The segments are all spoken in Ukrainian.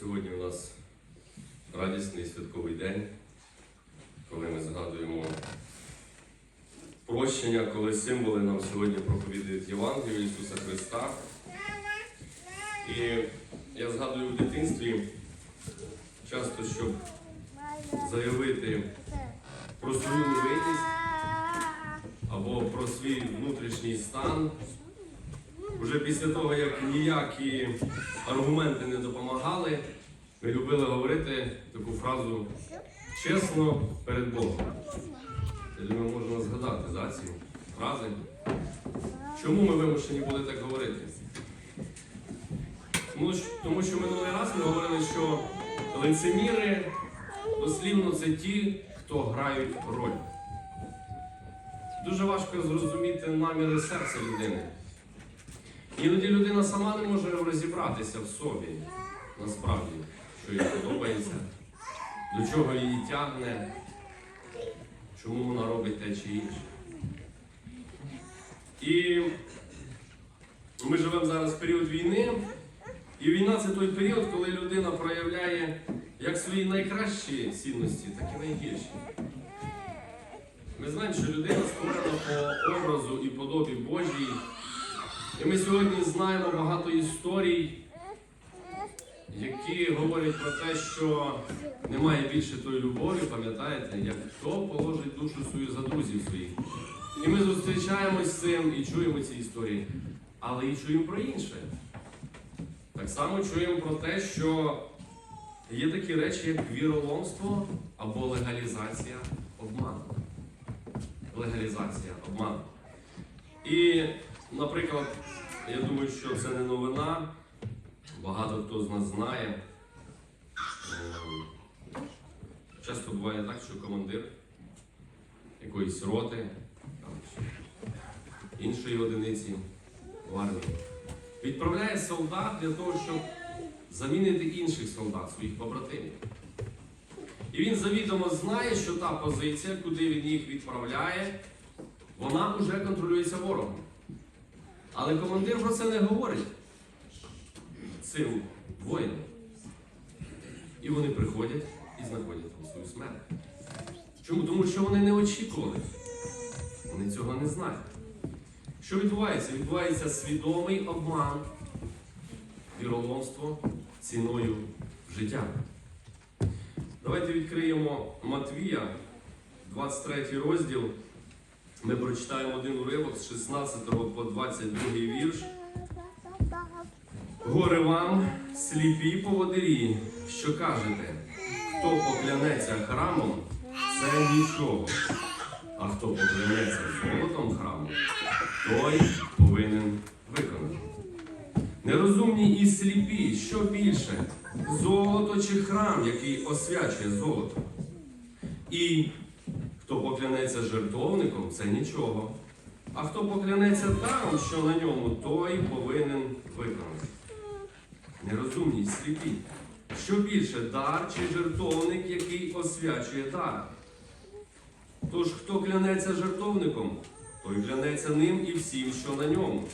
Сьогодні у нас радісний святковий день, коли ми згадуємо прощення, коли символи нам сьогодні проповідують Євангелію Ісуса Христа. І я згадую в дитинстві часто, щоб заявити про свою невинність або про свій внутрішній стан. Уже після того, як ніякі аргументи не допомагали, ми любили говорити таку фразу чесно перед Богом. Я думаю, можна згадати да, ці фрази. Чому ми вимушені були так говорити? Тому що минулий раз ми говорили, що лицеміри дослівно це ті, хто грають роль. Дуже важко зрозуміти наміри серця людини. Іноді людина сама не може розібратися в собі, насправді, що їй подобається, до чого її тягне, чому вона робить те чи інше. І ми живемо зараз в період війни, і війна це той період, коли людина проявляє як свої найкращі цінності, так і найгірші. Ми знаємо, що людина створена по образу і подобі Божій. І ми сьогодні знаємо багато історій, які говорять про те, що немає більше тої любові, пам'ятаєте, як хто положить душу свою за друзів своїх. І ми зустрічаємось з цим і чуємо ці історії, але і чуємо про інше. Так само чуємо про те, що є такі речі, як віроломство або легалізація обману. Легалізація обману. І, наприклад, я думаю, що це не новина. Багато хто з нас знає. Ем, Часто буває так, що командир якоїсь роти іншої одиниці в армії відправляє солдат для того, щоб замінити інших солдат, своїх побратимів. І він завідомо знає, що та позиція, куди він їх відправляє, вона вже контролюється ворогом. Але командир про це не говорить цим воїнам. І вони приходять і знаходять там свою смерть. Чому? Тому що вони не очікували. Вони цього не знають. Що відбувається? Відбувається свідомий обман, віроломство ціною життя. Давайте відкриємо Матвія, 23 розділ. Ми прочитаємо один уривок з 16 по 22 вірш. Горе вам, сліпі поводирі, що кажете, хто поклянеться храмом, це нічого. А хто поклянеться золотом храму, той повинен виконати. Нерозумні і сліпі, що більше, золото чи храм, який освячує золото. І хто поклянеться жертовником, це нічого. А хто поклянеться даром, що на ньому, той повинен виконати. Нерозумні й сліпі. Що більше, дар чи жертовник, який освячує дар. Тож, хто клянеться жертовником, той клянеться ним і всім, що на ньому.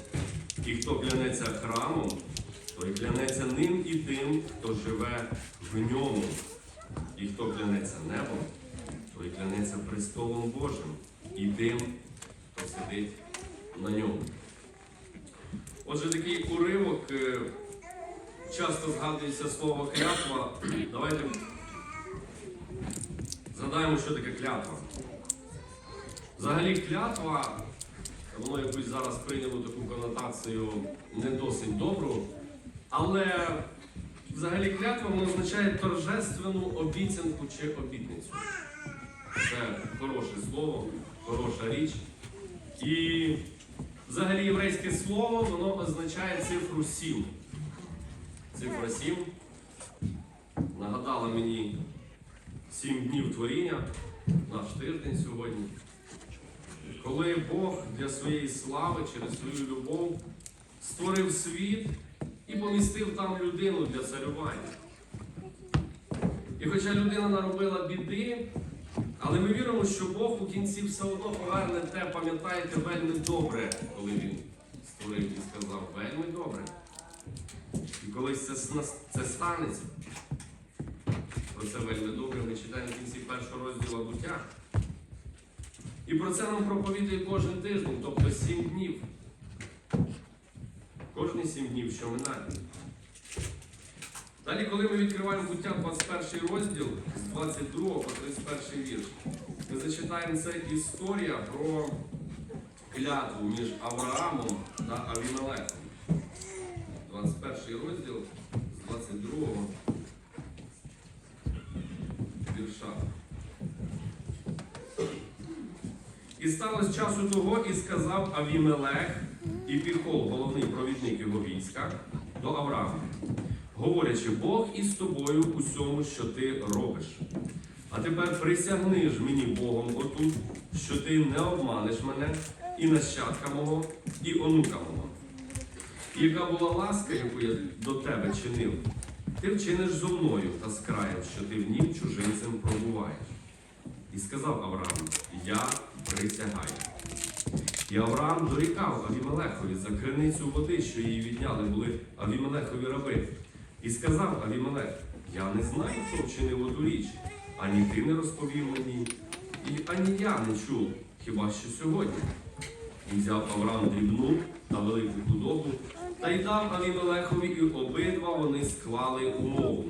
І хто клянеться храмом, той клянеться ним і тим, хто живе в ньому. І хто клянеться небом, той клянеться престолом Божим і тим, хто сидить на ньому. Отже, такий уривок. е, Часто згадується слово клятва. Давайте згадаємо, що таке клятва. Взагалі клятва, воно якусь зараз прийняло таку конотацію не досить добру, але взагалі клятва воно означає торжественну обіцянку чи обітницю. Це хороше слово, хороша річ. І взагалі єврейське слово воно означає цифру 7. Цифра 7 нагадала мені 7 днів творіння, наш тиждень сьогодні, коли Бог для своєї слави через свою любов створив світ і помістив там людину для царювання. І хоча людина наробила біди, але ми віримо, що Бог у кінці все одно поверне те, пам'ятаєте, вельми добре, коли він створив і сказав, вельми добре. І колись це, це станеться. Про це вельми добре ми читаємо в кінці першого розділу буття. І про це нам проповідує кожен тиждень, тобто сім днів. Кожні сім днів, що минають. Далі, коли ми відкриваємо буття 21 розділ з 22 по 31 вірш, ми зачитаємо це історія про клятву між Авраамом та Авімелехом. 21 розділ з 22 вірша. І сталося часу того, і сказав Авімелех і Піхол, головний провідник його війська, до Авраама, говорячи, Бог із тобою у всьому, що ти робиш. А тепер присягни ж мені Богом отут, що ти не обманеш мене і нащадка мого, і онука мого. І яка була ласка, яку я до тебе чинив, ти вчиниш зо мною та з краєм, що ти в нім чужинцем пробуваєш. І сказав Авраам: Я присягаю. І Авраам дорікав Авімелехові за криницю води, що її відняли були Авімелехові раби. І сказав Авімелех: Я не знаю, хто вчинив оту річ, ані ти не розповів мені, і ані я не чув, хіба що сьогодні. І взяв Авраам дрібну та велику худобу, та й дав Авімелехові, і обидва вони склали умову.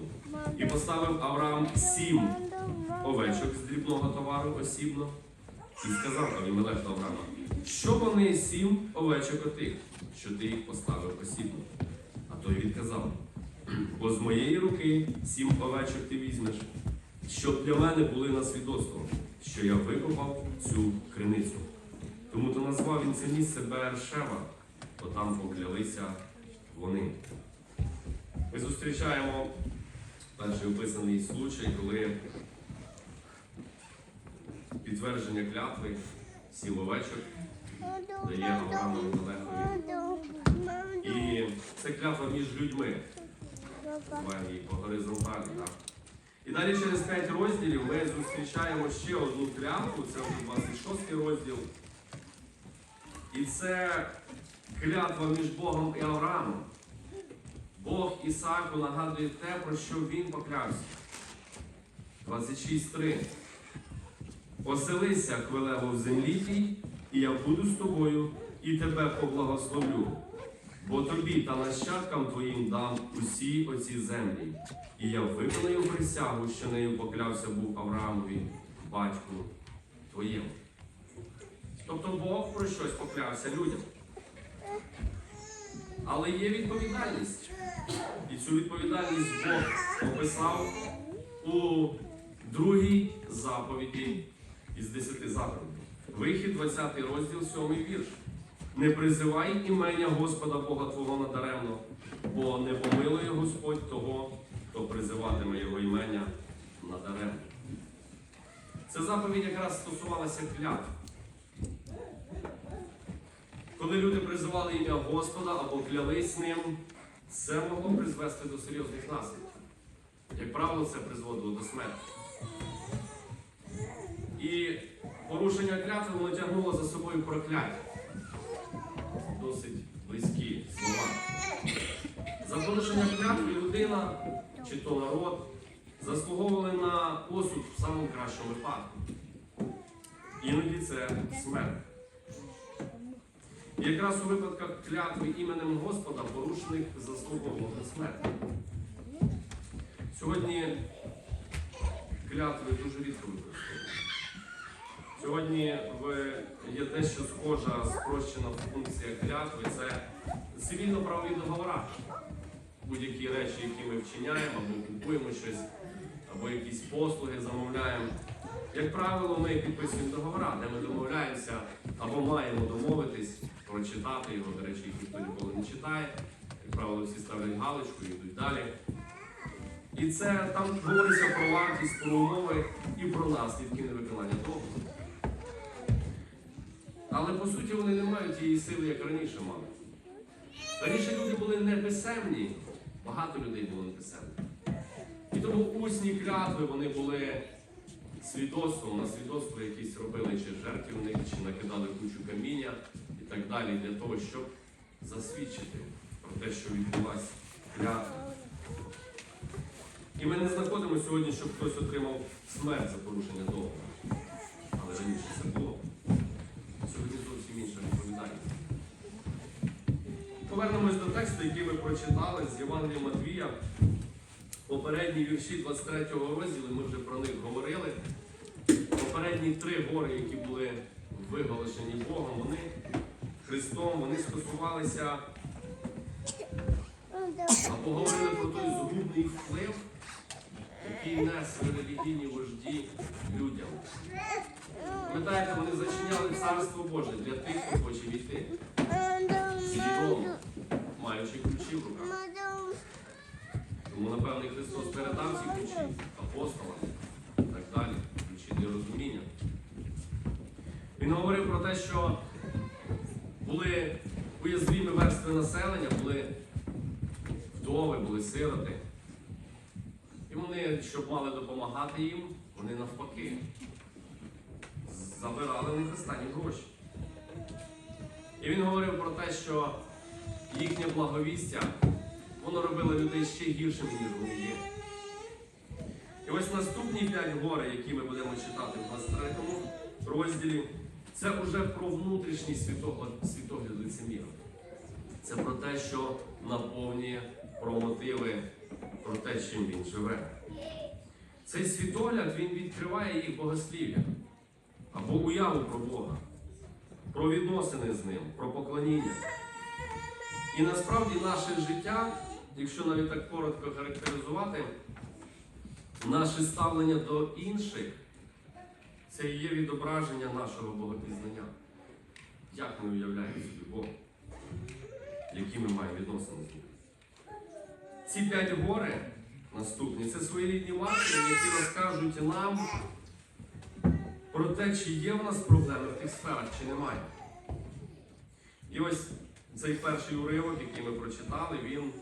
І поставив Авраам сім овечок з дрібного товару осібно. І сказав Авімелех до Авраама, що вони сім овечок отих, що ти їх поставив осібно. А той відказав, бо з моєї руки сім овечок ти візьмеш, щоб для мене були на свідоцтво, що я викопав цю криницю. Тому то назвав він це місце Бершева, бо там поклялися вони. Ми зустрічаємо перший описаний случай, коли підтвердження клятви сім овечок дає Аврааму Мелехові. І це клятва між людьми. Її. Так? І далі через 5 розділів ми зустрічаємо ще одну клятву, це вже 26 розділ. І це клятва між Богом і Авраамом. Бог Ісааку нагадує те, про що він поклявся. 26.3. Оселися, хвилево в землі тій, і я буду з тобою, і тебе поблагословлю. Бо тобі та нащадкам твоїм дам усі оці землі, і я виконую присягу, що нею поклявся був Авраамові, батьку твоєму. Тобто Бог про щось поклявся людям. Але є відповідальність. І цю відповідальність Бог описав у другій заповіді із десяти заповідей. Вихід 20 розділ, 7 вірш. Не призивай імення Господа Бога Твого надаремно, бо не помилує Господь того, хто призиватиме його імення надаремно. Ця заповідь якраз стосувалася клятв. Коли люди призивали ім'я Господа або клялись ним, це могло призвести до серйозних наслідків. Як правило, це призводило до смерті. І порушення клятви воно тягнуло за собою прокляття. Досить близькі слова. За порушення клятви людина чи то народ заслуговували на осуд в самому кращому випадку. Іноді це смерть. І якраз у випадках клятви іменем Господа порушник заслуговував на смерть. Сьогодні клятви дуже рідко використовують. Сьогодні є дещо схожа спрощена функція клятви це цивільно-правові договори. Будь-які речі, які ми вчиняємо, або купуємо щось, або якісь послуги замовляємо. Як правило, ми підписуємо договори, де ми домовляємося або маємо домовитись, прочитати його, до речі, їх ніхто ніколи не читає. Як правило, всі ставлять галочку і йдуть далі. І це там говориться про вартість, про умови і про наслідки невиконання договору. Але по суті вони не мають тієї сили, як раніше мали. Раніше люди були неписемні, багато людей було неписемні. І тому усні клятви вони були свідоцтвом, на свідоцтво якісь робили чи жертвівник, чи накидали кучу каміння і так далі, для того, щоб засвідчити про те, що відбулася клятви. І ми не знаходимо сьогодні, щоб хтось отримав смерть за порушення договору. Але раніше це було. Сьогодні зовсім інша відповідальність. Повернемось до тексту, який ми прочитали з Євангелія Матвія. Попередні вірші 23 розділу, ми вже про них говорили. Попередні три гори, які були виголошені Богом, вони Христом, вони стосувалися або говорили про той згубний вплив, який несли релігійні вожді людям. Пам'ятаєте, вони зачиняли царство Боже для тих, хто хоче війти свідомо, маючи ключі в руках. Тому, напевно, і Христос передав ці ключі апостолам і так далі, ключі для розуміння. Він говорив про те, що були уязвімі верстви населення, були вдови, були сироти. І вони, щоб мали допомагати їм, вони навпаки забирали в них останні гроші. І він говорив про те, що їхнє благовістя, воно робило людей ще гіршими, ніж вони є. І ось наступні п'ять гори, які ми будемо читати в 23 розділі, це вже про внутрішній світогляд, лицеміра. Це про те, що наповнює про мотиви, про те, чим він живе. Цей світогляд він відкриває їх богослів'я або уяву про Бога, про відносини з ним, про поклоніння. І насправді наше життя, якщо навіть так коротко характеризувати, наше ставлення до інших це і є відображення нашого богопізнання. Як ми уявляємо собі Бога, які ми маємо відносини з ним. Ці п'ять гори наступні це своєрідні маркери, які розкажуть нам про те, чи є в нас проблеми в тих сферах, чи немає. І ось цей перший уривок, який ми прочитали, він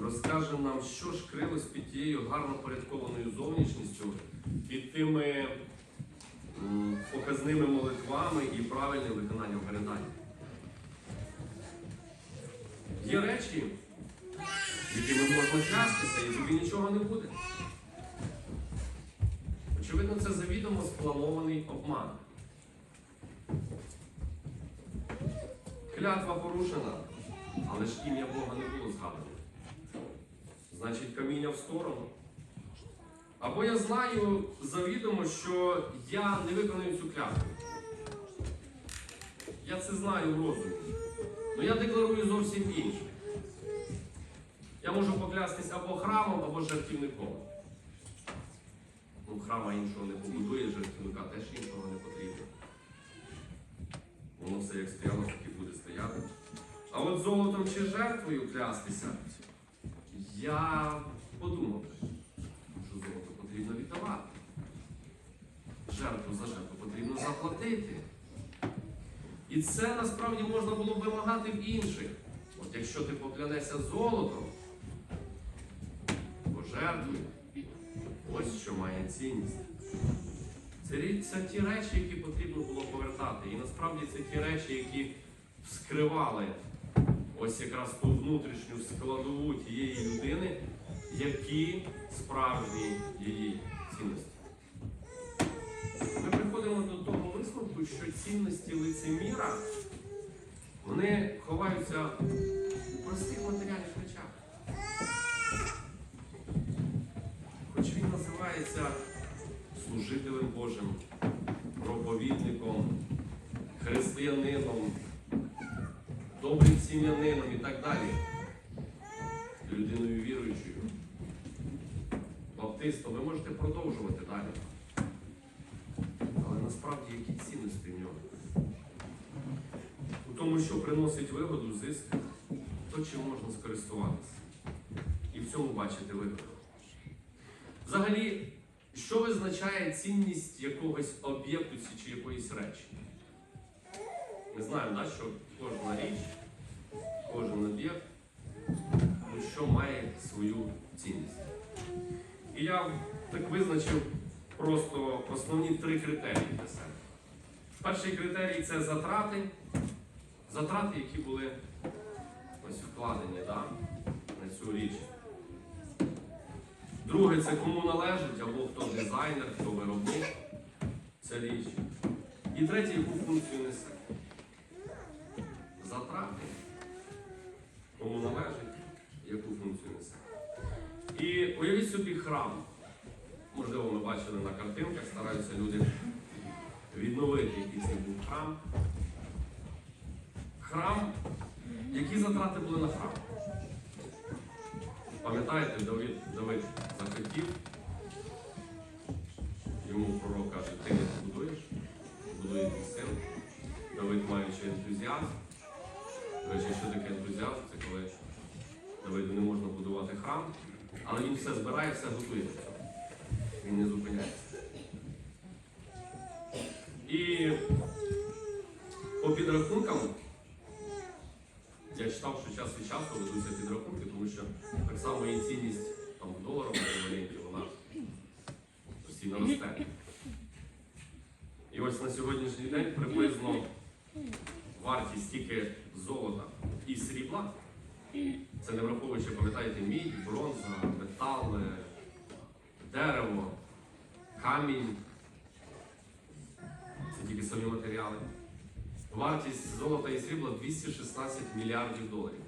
розкаже нам, що ж крилось під тією гарно порядкованою зовнішністю, під тими показними молитвами і правильним виконанням передань. Є речі, якими можна клястися, і тобі нічого не буде. Очевидно, це завідомо спланований обман. Клятва порушена, але ж ім'я Бога не було згадано. Значить, каміння в сторону. Або я знаю завідомо, що я не виконую цю клятву. Я це знаю в розумі. Але я декларую зовсім інше. Я можу поклястись або храмом, або жертівником. Ну, іншого не побудує, жертівника теж іншого не потрібно. Воно все як стояло, так і буде стояти. А от золотом чи жертвою клястися, я подумав, що золото потрібно віддавати. Жертву за жертву потрібно заплатити. І це насправді можна було б вимагати в інших. От якщо ти поклянешся золотом, бо жертвою, ось що має цінність. Це ті речі, які потрібно було повертати. І насправді це ті речі, які вскривали ось якраз ту внутрішню складову тієї людини, які справжні її цінності. Ми приходимо до того висновку, що цінності лицеміра вони ховаються у простих матеріальних речах. Називається служителем Божим, проповідником, християнином, добрим сім'янином і так далі, людиною віруючою, баптистом, ви можете продовжувати далі. Але насправді які цінності в ньому? У тому, що приносить вигоду, зиск, то чим можна скористуватися. І в цьому бачите вигоду. Взагалі, що визначає цінність якогось об'єкту чи якоїсь речі? Ми знаємо, да, що кожна річ, кожен об'єкт, ну, що має свою цінність. І я так визначив просто основні три критерії для себе. Перший критерій це затрати, затрати, які були ось вкладені. Друге це кому належить, або хто дизайнер, хто виробник. Це річ. І третє, яку функцію несе. Затрати. Кому належить, яку функцію несе. І уявіть собі храм. Можливо, ми бачили на картинках, стараються люди відновити, який це був храм. Храм, які затрати були на храм? Пам'ятаєте, Давид, Давид захотів, йому пророк каже, ти не побудуєш, будує твій син. Давид маючи ентузіазм. До речі, що таке ентузіазм? Це коли Давиду не можна будувати храм, але він все збирає, все готує. Він не зупиняється. І по підрахункам я читав, що час від часу ведуться підрахунки, тому що так само і цінність там, в доларовому еквіваленті, вона постійно росте. І ось на сьогоднішній день приблизно вартість тільки золота і срібла, це не враховуючи, пам'ятаєте, мідь, бронза, метал, е, дерево, камінь. Це тільки самі матеріали. Вартість золота і срібла 216 мільярдів доларів.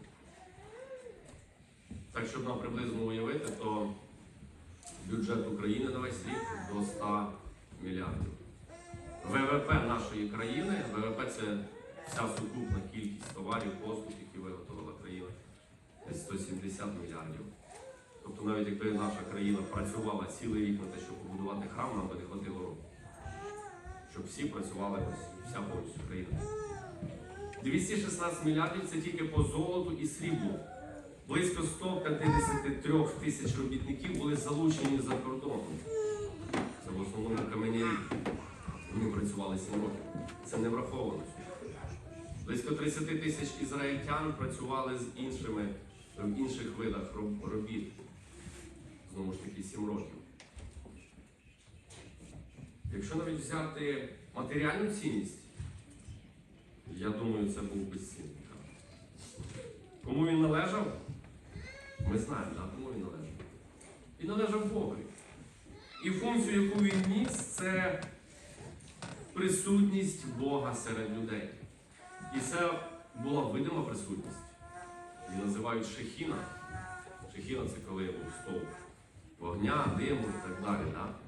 Так, щоб нам приблизно уявити, то бюджет України на весь рік до 100 мільярдів. ВВП нашої країни, ВВП це вся сукупна кількість товарів, послуг, які виготовила країна, 170 мільярдів. Тобто навіть якби наша країна працювала цілий рік на те, щоб побудувати храм, нам би не хватило року. Щоб всі працювали вся повністю країна. 216 мільярдів це тільки по золоту і сріблу. Близько 153 тисяч робітників були залучені за кордоном. Це в основному каменярі. Вони працювали 7 років. Це не враховано. Близько 30 тисяч ізраїльтян працювали з іншими в інших видах робіт. Знову ж таки, 7 років. Якщо навіть взяти матеріальну цінність, я думаю, це був безцінний храм. Кому він належав? Ми знаємо, да, кому він належав. Він належав Богові. І функцію, яку він ніс, це присутність Бога серед людей. І це була видима присутність. Її називають шехіна. Шехіна це коли був стовп вогня, диму і так далі. Да?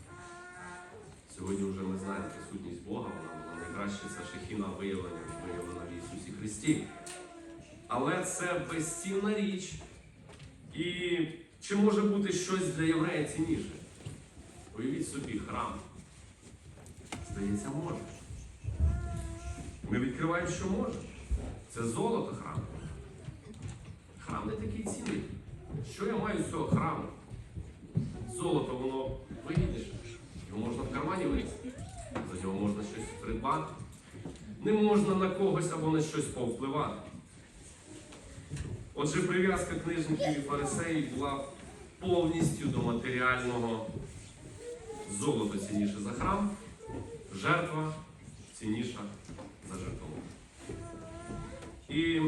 Сьогодні вже ми знаємо присутність Бога, вона була найкраще це шехіна виявлення, виявлена в Ісусі Христі. Але це безцінна річ. І чи може бути щось для єврея цінніше? Уявіть собі храм. Здається, може. Ми відкриваємо, що може. Це золото храм. Храм не такий цінний. Що я маю з цього храму? Золото, воно вигідніше. Його можна в кармані винести. За нього можна щось придбати. Не можна на когось або на щось повпливати. Отже, прив'язка книжників і фарисеїв була повністю до матеріального золото цінніше за храм, жертва цінніша за жертву. І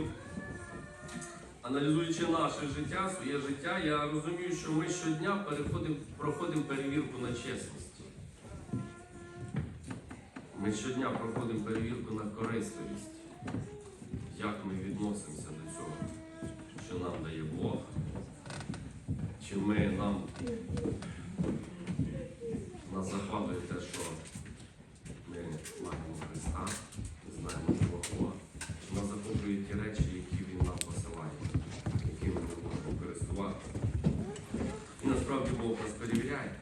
аналізуючи наше життя, своє життя, я розумію, що ми щодня проходимо перевірку на чесність. Ми щодня проходимо перевірку на корисливість, як ми відносимося до цього, що нам дає Бог, чи ми нам нас захватує те, що ми маємо Христа, знаємо Бога, чи нас захоплюють ті речі, які Він нам посилає, якими ми можемо користуватися. І насправді Бог нас перевіряє.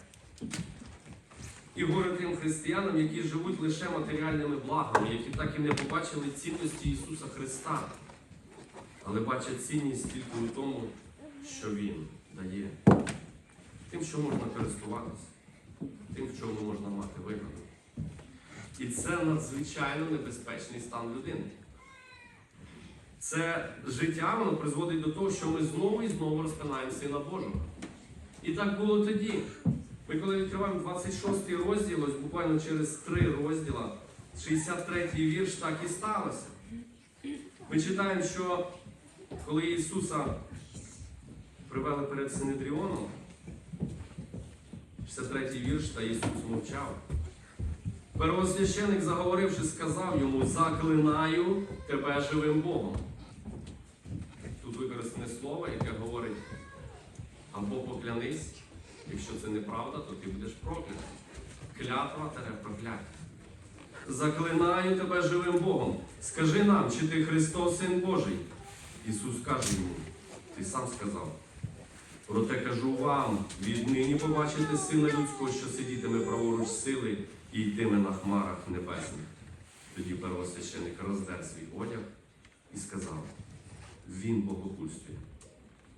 Горе тим християнам, які живуть лише матеріальними благами, які так і не побачили цінності Ісуса Христа, але бачать цінність тільки у тому, що Він дає, тим, що можна користуватися, тим, в чому можна мати вигоду. І це надзвичайно небезпечний стан людини. Це життя воно призводить до того, що ми знову і знову розпинаємо Сина Божого. І так було тоді. Ми коли відкриваємо 26 розділ, ось буквально через три розділа, 63-й вірш так і сталося. Ми читаємо, що коли Ісуса привели перед Синедріоном, 63 вірш, та Ісус мовчав. Первосвященик, заговоривши, сказав йому: Заклинаю тебе живим Богом. Тут використане слово, яке говорить або поклянись, якщо це неправда, то ти будеш проклятий. Клятва тере прокляття. Заклинаю тебе живим Богом. Скажи нам, чи ти Христос, Син Божий? Ісус каже йому, ти сам сказав. Проте кажу вам, віднині побачите сина людського, що сидітиме праворуч сили і йтиме на хмарах небесних. Тоді первосвященик роздер свій одяг і сказав: Він богохульствує.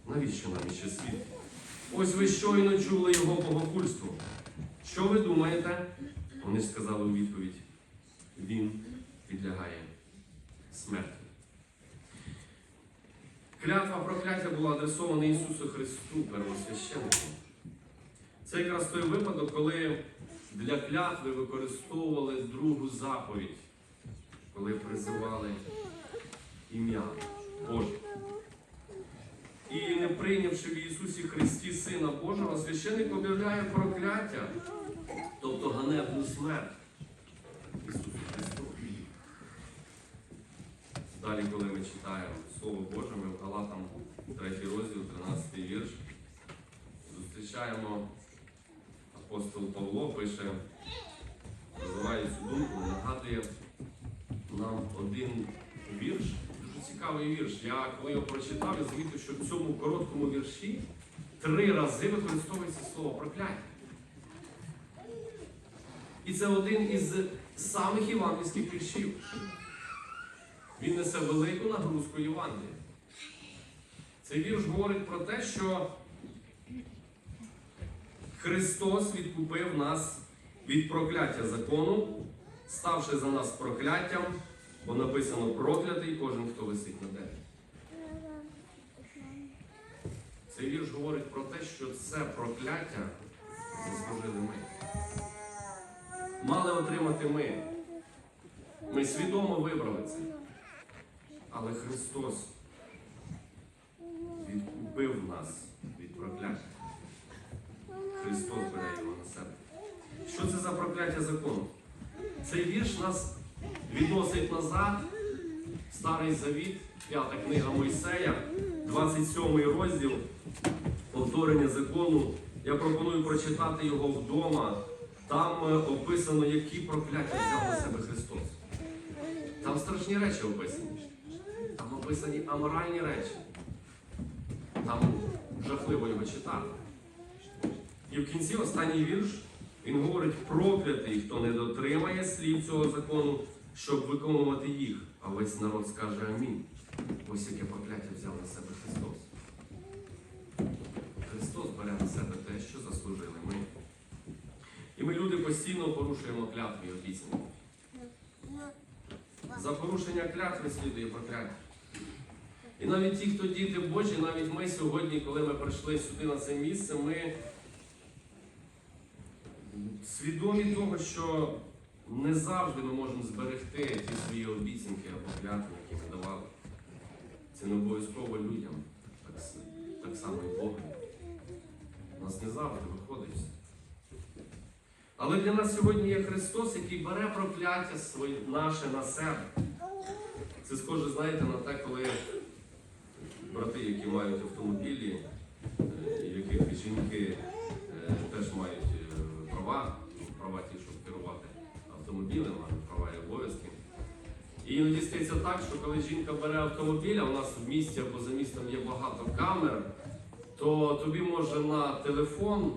Навіщо нам іще світ? Ось ви щойно чули його богохульство. Що ви думаєте? Вони сказали у відповідь: Він підлягає смерті. Клятва прокляття була адресована Ісусу Христу, первосвященнику. Це якраз той випадок, коли для клятви використовували другу заповідь, коли призивали ім'я Боже. І не прийнявши в Ісусі Христі Сина Божого, священник об'являє прокляття, тобто ганебну смерть Ісусу Христу. Далі, коли ми читаємо Слово Боже, ми в Галатам 3 розділ, 13 вірш, зустрічаємо апостол Павло, пише, розвиває цю думку, нагадує нам один вірш, дуже цікавий вірш. Я коли його прочитав, я звідти, що в цьому короткому вірші три рази використовується слово прокляття. І це один із самих євангельських віршів. Він несе велику нагрузку Євангелія. Цей вірш говорить про те, що Христос відкупив нас від прокляття закону, ставши за нас прокляттям, бо написано проклятий кожен, хто висить на дереві. Цей вірш говорить про те, що це прокляття заслужили ми. Мали отримати ми. Ми свідомо вибрали це. Але Христос відкупив нас від прокляття. Христос бере його на себе. Що це за прокляття закону? Цей вірш нас відносить назад, Старий Завіт, п'ята книга Мойсея, 27 розділ, повторення закону. Я пропоную прочитати його вдома. Там е, описано, які прокляття взяв на себе Христос. Там страшні речі описані. Там описані аморальні речі. Там жахливо його читати. І в кінці останній вірш він говорить проклятий, хто не дотримає слів цього закону, щоб виконувати їх. А весь народ скаже Амінь. Ось яке прокляття взяв на себе Христос. Бере на те, що заслужили ми. І ми, люди, постійно порушуємо клятві обіцянки. За порушення клятви слідує прокляття. І навіть ті, хто діти Божі, навіть ми сьогодні, коли ми прийшли сюди на це місце, ми свідомі того, що не завжди ми можемо зберегти ті свої обіцянки або клятви, які ми давали. Це не обов'язково людям, так, так само нас не завжди виходить. Але для нас сьогодні є Христос, який бере прокляття своє, наше на себе. Це схоже, знаєте, на те, коли брати, які мають автомобілі, е, яких жінки е, теж мають е, права, ну, права ті, щоб керувати автомобілем, мають права і обов'язки. І іноді стається так, що коли жінка бере автомобіль, а у нас в місті або за містом є багато камер, то тобі може на телефон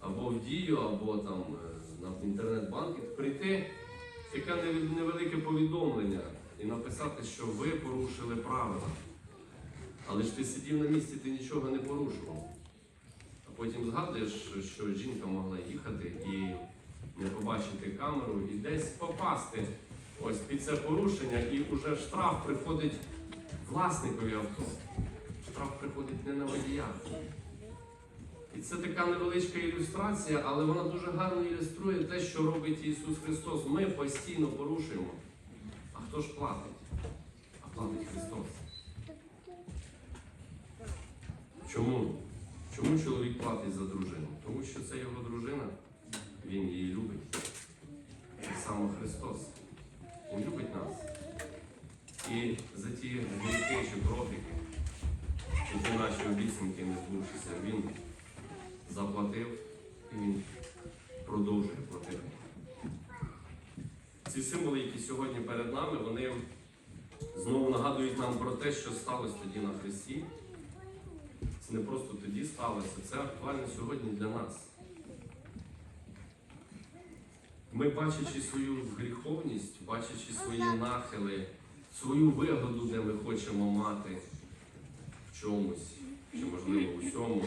або в дію, або там е, на інтернет-банкінг прийти неве- невелике повідомлення і написати, що ви порушили правила. Але ж ти сидів на місці, ти нічого не порушував. А потім згадуєш, що жінка могла їхати і не побачити камеру і десь попасти ось під це порушення, і вже штраф приходить власникові авто. Штраф приходить не на водія. І це така невеличка ілюстрація, але вона дуже гарно ілюструє те, що робить Ісус Христос. Ми постійно порушуємо. А хто ж платить? А платить Христос. Чому? Чому чоловік платить за дружину? Тому що це його дружина, він її любить. Так само Христос. Він любить нас. І за ті гріхи чи профіки, які наші обіцянки не збувшися, він заплатив і він продовжує платити. Ці символи, які сьогодні перед нами, вони знову нагадують нам про те, що сталося тоді на Христі. Це не просто тоді сталося, це актуально сьогодні для нас. Ми, бачачи свою гріховність, бачачи свої нахили, свою вигоду, де ми хочемо мати чомусь, чи можливо у всьому.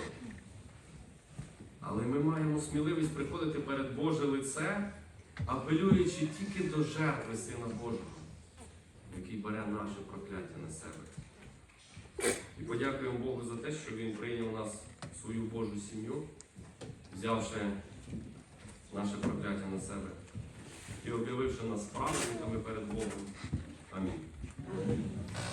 Але ми маємо сміливість приходити перед Боже лице, апелюючи тільки до жертви Сина Божого, який бере наше прокляття на себе. І подякуємо Богу за те, що Він прийняв нас в свою Божу сім'ю, взявши наше прокляття на себе і об'явивши нас праведниками перед Богом,